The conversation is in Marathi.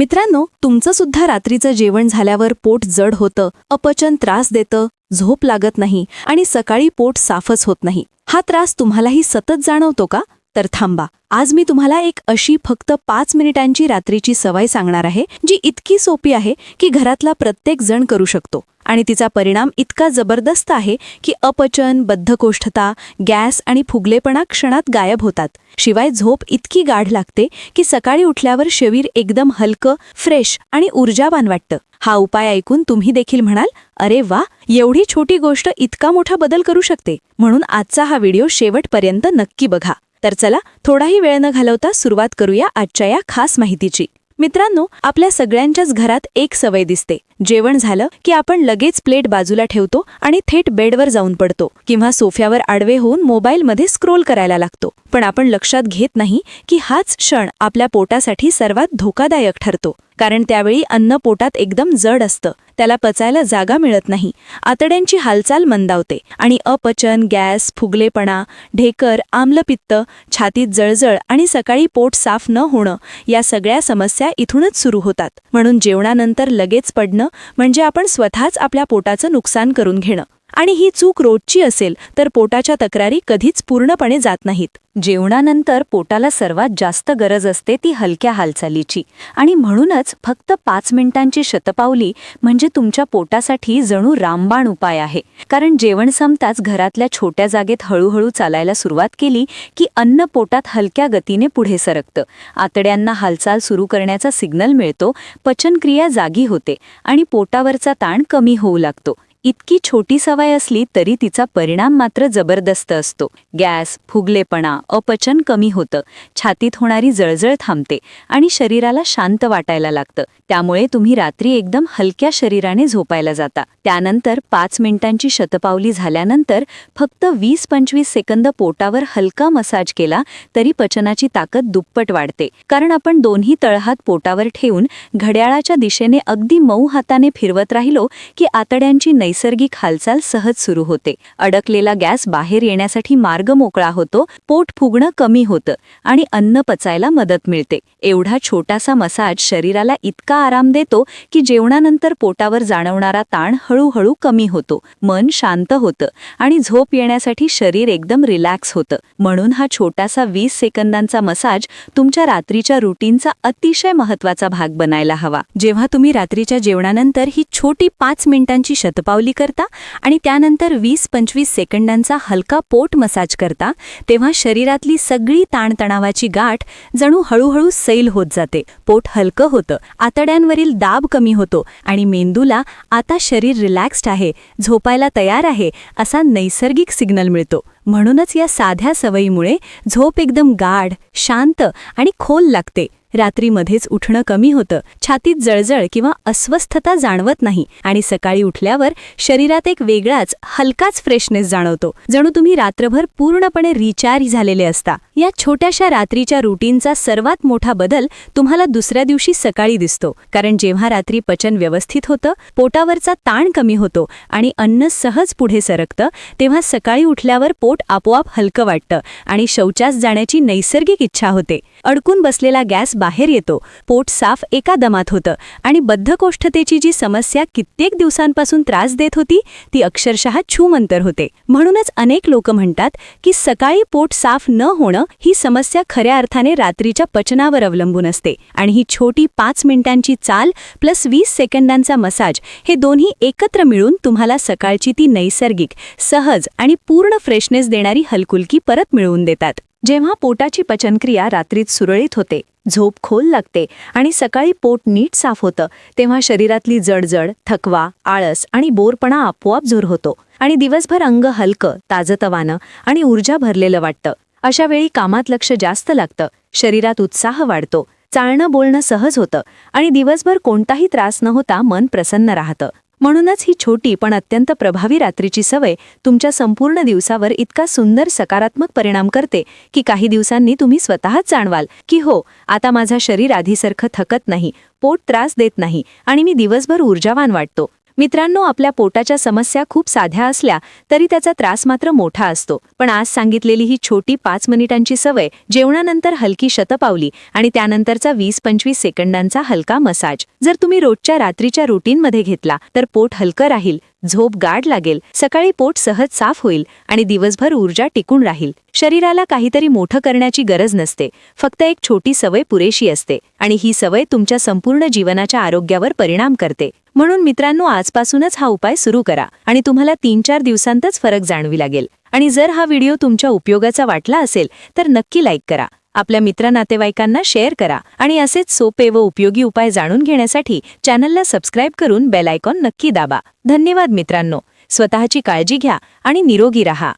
मित्रांनो तुमचं सुद्धा रात्रीचं जेवण झाल्यावर पोट जड होतं अपचन त्रास देतं झोप लागत नाही आणि सकाळी पोट साफच होत नाही. हा त्रास तुम्हालाही सतत जाणवतो का? तर थांबा. आज मी तुम्हाला एक अशी फक्त पाच मिनिटांची रात्रीची सवय सांगणार आहे जी इतकी सोपी आहे की घरातला प्रत्येक जण करू शकतो. आणि तिचा परिणाम इतका जबरदस्त आहे की अपचन बद्धकोष्ठता गॅस आणि फुगलेपणा क्षणात गायब होतात. शिवाय झोप इतकी गाढ लागते की सकाळी उठल्यावर शरीर एकदम हलकं फ्रेश आणि ऊर्जावान वाटतं. हा उपाय ऐकून तुम्ही देखील म्हणाल अरे वा एवढी छोटी गोष्ट इतका मोठा बदल करू शकते. म्हणून आजचा हा व्हिडिओ शेवटपर्यंत नक्की बघा. तर चला थोडाही वेळ न घालवता सुरुवात करूया आजच्या या खास माहितीची. मित्रांनो आपल्या सगळ्यांच्याच घरात एक सवय दिसते. जेवण झालं की आपण लगेच प्लेट बाजूला ठेवतो आणि थेट बेडवर जाऊन पडतो किंवा सोफ्यावर आडवे होऊन मोबाईलमध्ये स्क्रोल करायला लागतो. पण आपण लक्षात घेत नाही की हाच क्षण आपल्या पोटासाठी सर्वात धोकादायक ठरतो. कारण त्यावेळी अन्न पोटात एकदम जड असतं. त्याला पचायला जागा मिळत नाही. आतड्यांची हालचाल मंदावते आणि अपचन गॅस फुगलेपणा ढेकर आम्लपित्त छातीत जळजळ आणि सकाळी पोट साफ न होणं या सगळ्या समस्या इथूनच सुरू होतात. म्हणून जेवणानंतर लगेच पडणं म्हणजे आपण स्वतःच आपल्या पोटाचं नुकसान करून घेणं. आणि ही चूक रोजची असेल तर पोटाच्या तक्रारी कधीच पूर्णपणे जात नाहीत. जेवणानंतर पोटाला सर्वात जास्त गरज असते ती हलक्या हालचालीची. आणि म्हणूनच फक्त पाच मिनिटांची शतपावली म्हणजे तुमच्या पोटासाठी जणू रामबाण उपाय आहे. कारण जेवण संपताच घरातल्या छोट्या जागेत हळूहळू चालायला सुरुवात केली की अन्न पोटात हलक्या गतीने पुढे सरकतं. आतड्यांना हालचाल सुरू करण्याचा सिग्नल मिळतो पचनक्रिया जागी होते आणि पोटावरचा ताण कमी होऊ लागतो. इतकी छोटी सवय असली तरी तिचा परिणाम मात्र जबरदस्त असतो. गॅस फुगलेपणा अपचन कमी होतं. छातीत होणारी जळजळ थांबते आणि शरीराला शांत वाटायला लागतं. त्यामुळे तुम्ही रात्री एकदम हलक्या शरीराने झोपायला जाता. त्यानंतर पाच मिनिटांची शतपावली झाल्यानंतर फक्त वीस पंचवीस सेकंद पोटावर हलका मसाज केला तरी पचनाची ताकद दुप्पट वाढते. कारण आपण दोन्ही तळहात पोटावर ठेवून घड्याळाच्या दिशेने अगदी मऊ हाताने फिरवत राहिलो की आतड्यांची नैसर्गिक नैसर्गिक हालचाल सहज सुरू होते. अडकलेला गॅस बाहेर येण्यासाठी मार्ग मोकळा होतो पोट फुगणं कमी होतं आणि अन्न पचायला मदत मिळते. एवढा छोटासा मसाज शरीराला इतका आराम देतो की जेवणानंतर पोटावर जाणवणारा ताण हळूहळू कमी होतो. मन शांत होतं आणि झोप येण्यासाठी शरीर एकदम रिलॅक्स होतं. म्हणून हा छोटासा वीस सेकंदांचा मसाज तुमच्या रात्रीच्या रुटीनचा अतिशय महत्त्वाचा भाग बनायला हवा. जेव्हा तुम्ही रात्रीच्या जेवणानंतर ही छोटी पाच मिनिटांची शतपावली करता आणि त्यानंतर वीस पंचवीस सेकंदांचा हलका पोट मसाज करता तेव्हा शरीरातली सगळी ताणतणावाची गाठ जणू हळूहळू सैल होत जाते. पोट हलकं होतं आतड्यांवरील दाब कमी होतो आणि मेंदूला आता शरीर रिलॅक्स्ड आहे झोपायला तयार आहे असा नैसर्गिक सिग्नल मिळतो. म्हणूनच या साध्या सवयीमुळे झोप एकदम गाढ शांत आणि खोल लागते. रात्रीमध्येच उठणं कमी होतं. छातीत जळजळ किंवा अस्वस्थता जाणवत नाही आणि सकाळी उठल्यावर शरीरात एक वेगळाच हलकाच फ्रेशनेस जाणवतो. जणू तुम्ही रात्रभर पूर्णपणे रिचार्ज झालेले असता. या छोट्याशा रात्रीच्या रुटीनचा सर्वात मोठा बदल तुम्हाला दुसऱ्या दिवशी सकाळी दिसतो. कारण जेव्हा रात्री पचन व्यवस्थित होतं पोटावरचा ताण कमी होतो आणि अन्न सहज पुढे सरकतं तेव्हा सकाळी उठल्यावर पोट आपोआप हलकं वाटतं आणि शौचास जाण्याची नैसर्गिक इच्छा होते. अडकून बसलेला गॅस बाहेर येतो. पोट साफ एका दमात होतं. आणि बद्धकोष्ठतेची जी समस्या कित्येक दिवसांपासून त्रास देत होती ती अक्षरशः छूमंतर होते. म्हणूनच अनेक लोक म्हणतात की सकाळी पोट साफ न होणं ही समस्या खऱ्या अर्थाने रात्रीच्या पचनावर अवलंबून असते. आणि ही छोटी पाच मिनिटांची चाल प्लस वीस सेकंदांचा मसाज हे दोन्ही एकत्र मिळून तुम्हाला सकाळची ती नैसर्गिक सहज आणि पूर्ण फ्रेशनेस देणारी हलकुलकी परत मिळवून देतात. जेव्हा पोटाची पचनक्रिया रात्रीत सुरळीत होते झोप खोल लागते आणि सकाळी पोट नीट साफ होतं तेव्हा शरीरातली जडजड थकवा आळस आणि बोरपणा आपोआप जोर होतो आणि दिवसभर अंग हलकं ताजतवानं आणि ऊर्जा भरलेलं वाटतं. अशा वेळी कामात लक्ष जास्त लागतं शरीरात उत्साह वाढतो चालणं बोलणं सहज होतं आणि दिवसभर कोणताही त्रास न होता मन प्रसन्न राहतं. म्हणूनच ही छोटी पण अत्यंत प्रभावी रात्रीची सवय तुमच्या संपूर्ण दिवसावर इतका सुंदर सकारात्मक परिणाम करते की काही दिवसांनी तुम्ही स्वतःच जाणवाल की हो आता माझं शरीर आधीसारखं थकत नाही पोट त्रास देत नाही आणि मी दिवसभर ऊर्जावान वाटतो. मित्रांनो आपल्या पोटाच्या समस्या खूप साध्या असल्या तरी त्याचा त्रास मात्र मोठा असतो. पण आज सांगितलेली ही छोटी पाच मिनिटांची सवय जेवणानंतर हलकी शतपावली आणि त्यानंतरचा वीस पंचवीस सेकंदांचा हलका मसाज. जर तुम्ही रोजच्या रात्रीच्या रुटीनमध्ये घेतला तर पोट हलकं राहील झोप गाढ लागेल सकाळी पोट सहज साफ होईल आणि दिवसभर ऊर्जा टिकून राहील. शरीराला काहीतरी मोठं करण्याची गरज नसते फक्त एक छोटी सवय पुरेशी असते आणि ही सवय तुमच्या संपूर्ण जीवनाच्या आरोग्यावर परिणाम करते. म्हणून मित्रांनो आजपासूनच हा उपाय सुरू करा आणि तुम्हाला तीन चार दिवसांतच फरक जाणवी लागेल. आणि जर हा व्हिडिओ तुमच्या उपयोगाचा वाटला असेल तर नक्की लाईक करा. आपल्या मित्र नातेवाईकांना शेअर करा आणि असेच सोपे व उपयोगी उपाय जाणून घेण्यासाठी चॅनलला सबस्क्राईब करून बेल आयकॉन नक्की दाबा. धन्यवाद मित्रांनो. स्वतःची काळजी घ्या आणि निरोगी रहा.